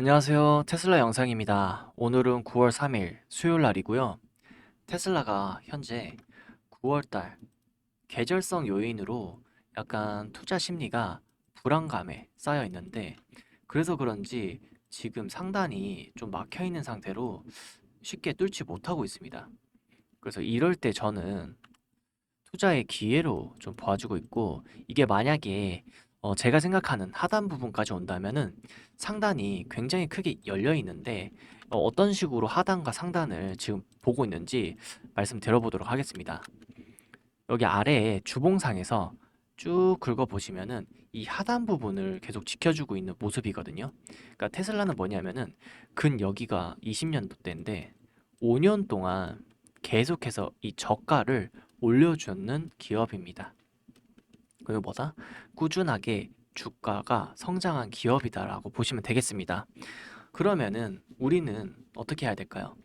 안녕하세요. 테슬라 영상입니다. 오늘은 9월 3일 수요일 날이고요. 테슬라가 현재 9월 달 계절성 요인으로 약간 투자 심리가 불안감에 쌓여 있는데 그래서 그런지 지금 상단이 좀 막혀 있는 상태로 쉽게 뚫지 못하고 있습니다. 그래서 이럴 때 저는 투자의 기회로 좀 봐주고 있고 이게 만약에 어, 제가 생각하는 하단 부분까지 온다면은 상단이 굉장히 크게 열려 있는데 어, 어떤 식으로 하단과 상단을 지금 보고 있는지 말씀 드려보도록 하겠습니다. 여기 아래에 주봉상에서 쭉 긁어 보시면은 이 하단 부분을 계속 지켜주고 있는 모습이거든요. 그러니까 테슬라는 뭐냐면은 근 여기가 20년도 때인데 5년 동안 계속해서 이 저가를 올려주는 기업입니다. 그리고 뭐다? 꾸준하게 주가가 성장한 기업이다라고 보시면 되겠습니다. 그러면은 우리는 어떻게 해야 될까요?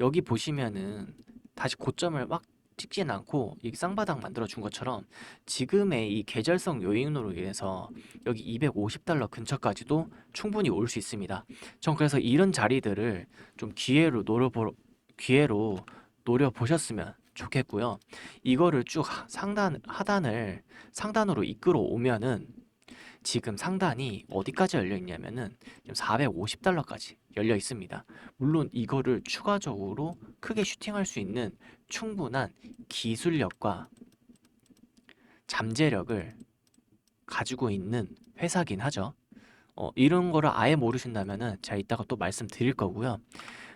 여기 보시면은 다시 고점을 막 찍진 않고 이 쌍바닥 만들어 준 것처럼 지금의 이 계절성 요인으로 인해서 여기 250달러 근처까지도 충분히 올 수 있습니다. 전 그래서 이런 자리들을 좀 기회로 노려보 기회로 노려 보셨으면 좋겠고요. 이거를 쭉 하- 상단 하단을 상단으로 이끌어 오면은 지금 상단이 어디까지 열려 있냐면은 450달러까지 열려 있습니다. 물론 이거를 추가적으로 크게 슈팅할 수 있는 충분한 기술력과 잠재력을 가지고 있는 회사긴 하죠. 어, 이런 거를 아예 모르신다면은 제가 이따가 또 말씀드릴 거고요.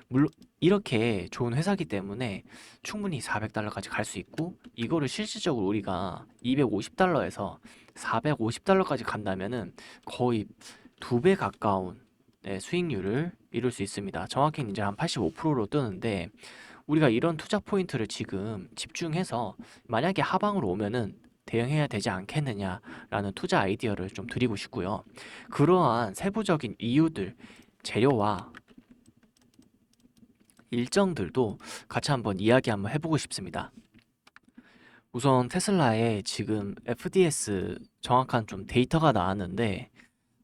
물론 이렇게 좋은 회사기 때문에 충분히 400달러까지 갈 수 있고 이거를 실질적으로 우리가 250달러에서 450달러까지 간다면은 거의 두 배 가까운 네, 수익률을 이룰 수 있습니다. 정확히는 이제 한 85%로 뜨는데 우리가 이런 투자 포인트를 지금 집중해서 만약에 하방으로 오면은 대응해야 되지 않겠느냐라는 투자 아이디어를 좀 드리고 싶고요. 그러한 세부적인 이유들, 재료와 일정들도 같이 한번 이야기 한번 해보고 싶습니다. 우선 테슬라의 지금 FDS 정확한 좀 데이터가 나왔는데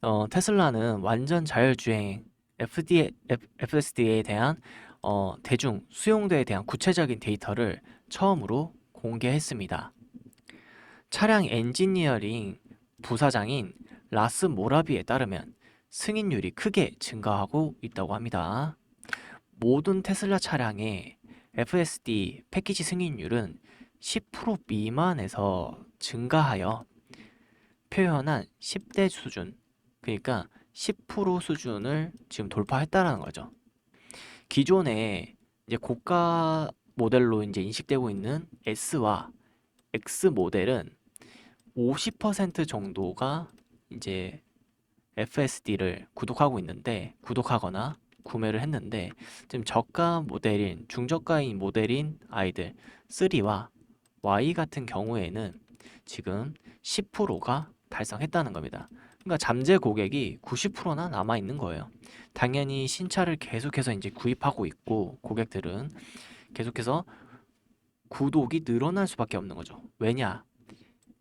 어, 테슬라는 완전 자율주행 FD, F, FSD에 대한 어, 대중 수용도에 대한 구체적인 데이터를 처음으로 공개했습니다. 차량 엔지니어링 부사장인 라스 모라비에 따르면 승인율이 크게 증가하고 있다고 합니다. 모든 테슬라 차량의 FSD 패키지 승인율은 10% 미만에서 증가하여 표현한 10대 수준, 그러니까 10% 수준을 지금 돌파했다라는 거죠. 기존에 이제 고가 모델로 이제 인식되고 있는 S와 X 모델은 50% 정도가 이제 FSD를 구독하고 있는데 구독하거나 구매를 했는데 지금 저가 모델인 중저가인 모델인 아이들 3와 Y 같은 경우에는 지금 10%가 달성했다는 겁니다. 그러니까 잠재 고객이 90%나 남아 있는 거예요. 당연히 신차를 계속해서 이제 구입하고 있고 고객들은 계속해서 구독이 늘어날 수밖에 없는 거죠. 왜냐?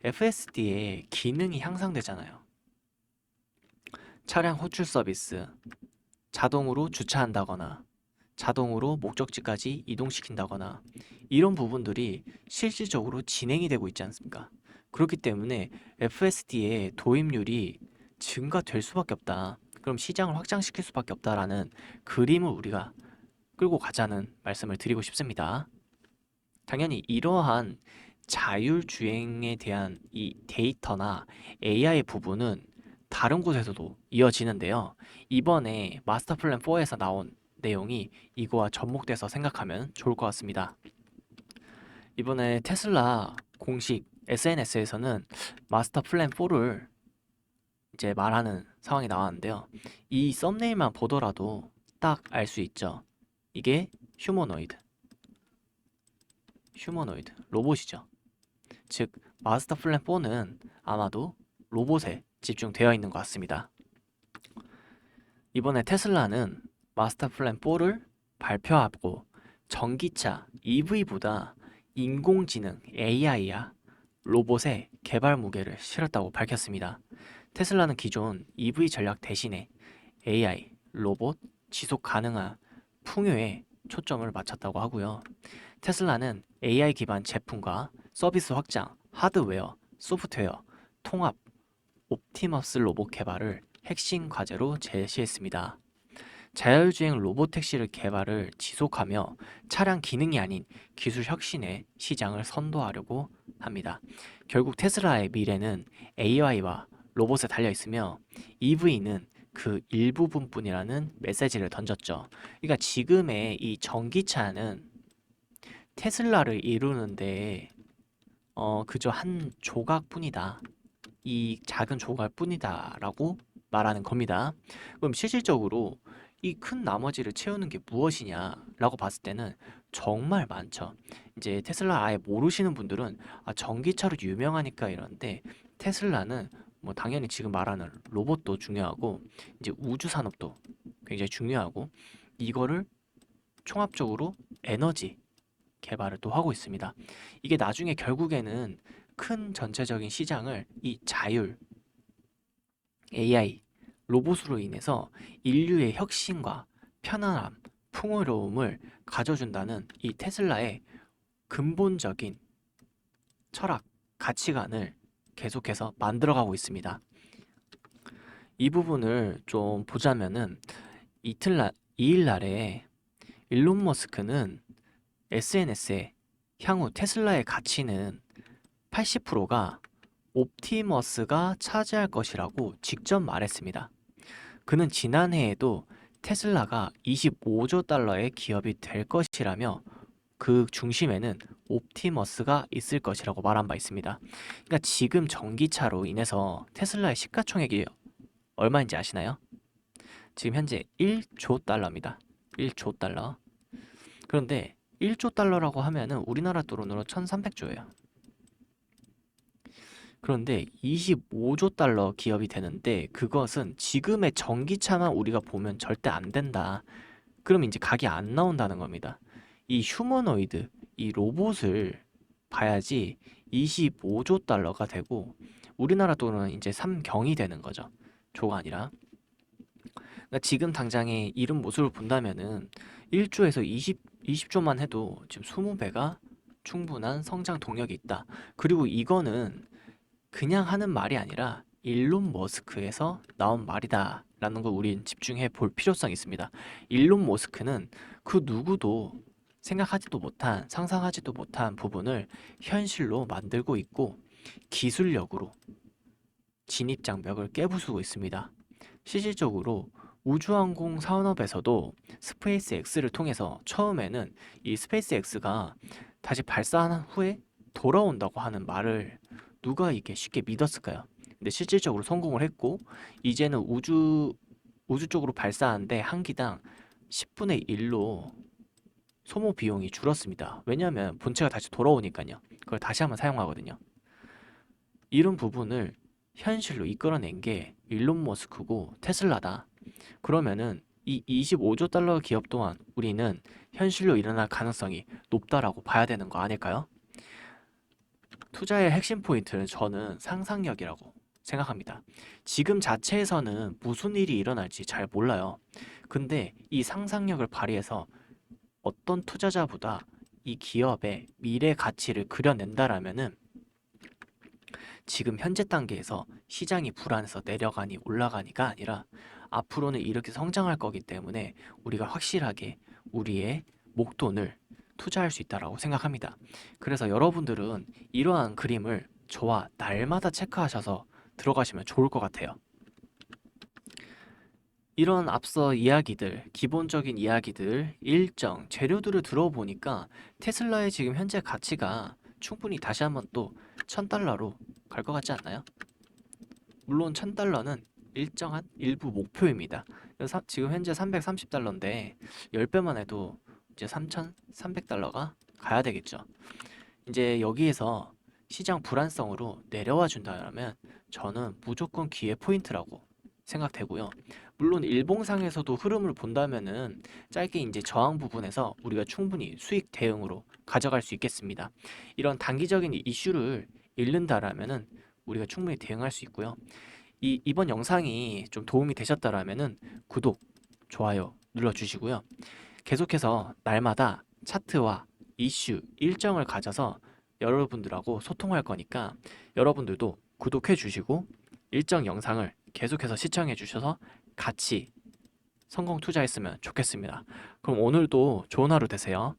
FSD의 기능이 향상되잖아요. 차량 호출 서비스, 자동으로 주차한다거나, 자동으로 목적지까지 이동시킨다거나, 이런 부분들이 실질적으로 진행이 되고 있지 않습니까? 그렇기 때문에 FSD의 도입률이 증가될 수밖에 없다. 그럼 시장을 확장시킬 수밖에 없다라는 그림을 우리가 끌고 가자는 말씀을 드리고 싶습니다. 당연히 이러한 자율주행에 대한 이 데이터나 AI 부분은 다른 곳에서도 이어지는데요. 이번에 마스터 플랜 4에서 나온 내용이 이거와 접목돼서 생각하면 좋을 것 같습니다. 이번에 테슬라 공식 SNS에서는 마스터 플랜 4를 이제 말하는 상황이 나왔는데요. 이 썸네일만 보더라도 딱 알 수 있죠. 이게 휴머노이드. 휴머노이드. 로봇이죠. 즉, 마스터 플랜 4는 아마도 로봇에 집중되어 있는 것 같습니다. 이번에 테슬라는 마스터 플랜 4를 발표하고 전기차 EV보다 인공지능 AI야 로봇의 개발 무게를 실었다고 밝혔습니다. 테슬라는 기존 EV 전략 대신에 AI 로봇, 지속 가능한 풍요에 초점을 맞췄다고 하고요. 테슬라는 AI 기반 제품과 서비스 확장, 하드웨어, 소프트웨어, 통합, 옵티머스 로봇 개발을 핵심 과제로 제시했습니다. 자율주행 로봇 택시를 개발을 지속하며 차량 기능이 아닌 기술 혁신의 시장을 선도하려고 합니다. 결국 테슬라의 미래는 AI와 로봇에 달려 있으며 EV는 그 일부분뿐이라는 메시지를 던졌죠. 그러니까 지금의 이 전기차는 테슬라를 이루는데 어 그저 한 조각뿐이다. 이 작은 조각 뿐이다라고 말하는 겁니다. 그럼 실질적으로 이 큰 나머지를 채우는 게 무엇이냐라고 봤을 때는 정말 많죠. 이제 테슬라 아예 모르시는 분들은 아, 전기차로 유명하니까 이러는데 테슬라는 뭐 당연히 지금 말하는 로봇도 중요하고 이제 우주 산업도 굉장히 중요하고 이거를 총합적으로 에너지 개발을 또 하고 있습니다. 이게 나중에 결국에는 큰 전체적인 시장을 이 자율 AI 로봇으로 인해서 인류의 혁신과 편안함, 풍요로움을 가져준다는 이 테슬라의 근본적인 철학, 가치관을 계속해서 만들어가고 있습니다. 이 부분을 좀 보자면은 이틀날, 이일 날에 일론 머스크는 SNS에 향후 테슬라의 가치는 80%가 옵티머스가 차지할 것이라고 직접 말했습니다. 그는 지난해에도 테슬라가 25조 달러의 기업이 될 것이라며 그 중심에는 옵티머스가 있을 것이라고 말한 바 있습니다. 그러니까 지금 전기차로 인해서 테슬라의 시가총액이 얼마인지 아시나요? 지금 현재 1조 달러입니다. 1조 달러. 그런데 1조 달러라고 하면은 우리나라 돈으로 1,300조예요. 그런데 25조 달러 기업이 되는데 그것은 지금의 전기차만 우리가 보면 절대 안 된다. 그럼 이제 각이 안 나온다는 겁니다. 이 휴머노이드, 이 로봇을 봐야지 25조 달러가 되고 우리나라 돈은 이제 3경이 되는 거죠. 조가 아니라. 그러니까 지금 당장의 이런 모습을 본다면은 1조에서 20, 20조만 해도 지금 20배가 충분한 성장 동력이 있다. 그리고 이거는 그냥 하는 말이 아니라 일론 머스크에서 나온 말이다. 라는 걸 우린 집중해 볼 필요성이 있습니다. 일론 머스크는 그 누구도 생각하지도 못한, 상상하지도 못한 부분을 현실로 만들고 있고 기술력으로 진입 장벽을 깨부수고 있습니다. 실질적으로 우주항공 산업에서도 스페이스 X를 통해서 처음에는 이 스페이스 X가 다시 발사한 후에 돌아온다고 하는 말을 누가 이게 쉽게 믿었을까요? 근데 실질적으로 성공을 했고 이제는 우주 우주 쪽으로 발사하는데 한 기당 10분의 1로 소모 비용이 줄었습니다. 왜냐하면 본체가 다시 돌아오니까요. 그걸 다시 한번 사용하거든요. 이런 부분을 현실로 이끌어낸 게 일론 머스크고 테슬라다. 그러면은 이 25조 달러 기업 또한 우리는 현실로 일어날 가능성이 높다라고 봐야 되는 거 아닐까요? 투자의 핵심 포인트는 저는 상상력이라고 생각합니다. 지금 자체에서는 무슨 일이 일어날지 잘 몰라요. 근데 이 상상력을 발휘해서 어떤 투자자보다 이 기업의 미래 가치를 그려낸다라면은 지금 현재 단계에서 시장이 불안해서 내려가니 올라가니가 아니라 앞으로는 이렇게 성장할 거기 때문에 우리가 확실하게 우리의 목돈을 투자할 수 있다라고 생각합니다. 그래서 여러분들은 이러한 그림을 저와 날마다 체크하셔서 들어가시면 좋을 것 같아요. 이런 앞서 이야기들, 기본적인 이야기들, 일정, 재료들을 들어보니까 테슬라의 지금 현재 가치가 충분히 다시 한번 또 1000달러로 갈 것 같지 않나요? 물론 1000달러는 일정한 일부 목표입니다. 지금 현재 330달러인데 10배만 해도 이제 3,300달러가 가야 되겠죠. 이제 여기에서 시장 불안성으로 내려와 준다면 저는 무조건 기회 포인트라고 생각되고요. 물론 일봉상에서도 흐름을 본다면은 짧게 이제 저항 부분에서 우리가 충분히 수익 대응으로 가져갈 수 있겠습니다. 이런 단기적인 이슈를 잃는다라면은 우리가 충분히 대응할 수 있고요. 이 이번 영상이 좀 도움이 되셨다라면은 구독, 좋아요 눌러 주시고요. 계속해서 날마다 차트와 이슈 일정을 가져서 여러분들하고 소통할 거니까 여러분들도 구독해 주시고 일정 영상을 계속해서 시청해 주셔서 같이 성공 투자했으면 좋겠습니다. 그럼 오늘도 좋은 하루 되세요.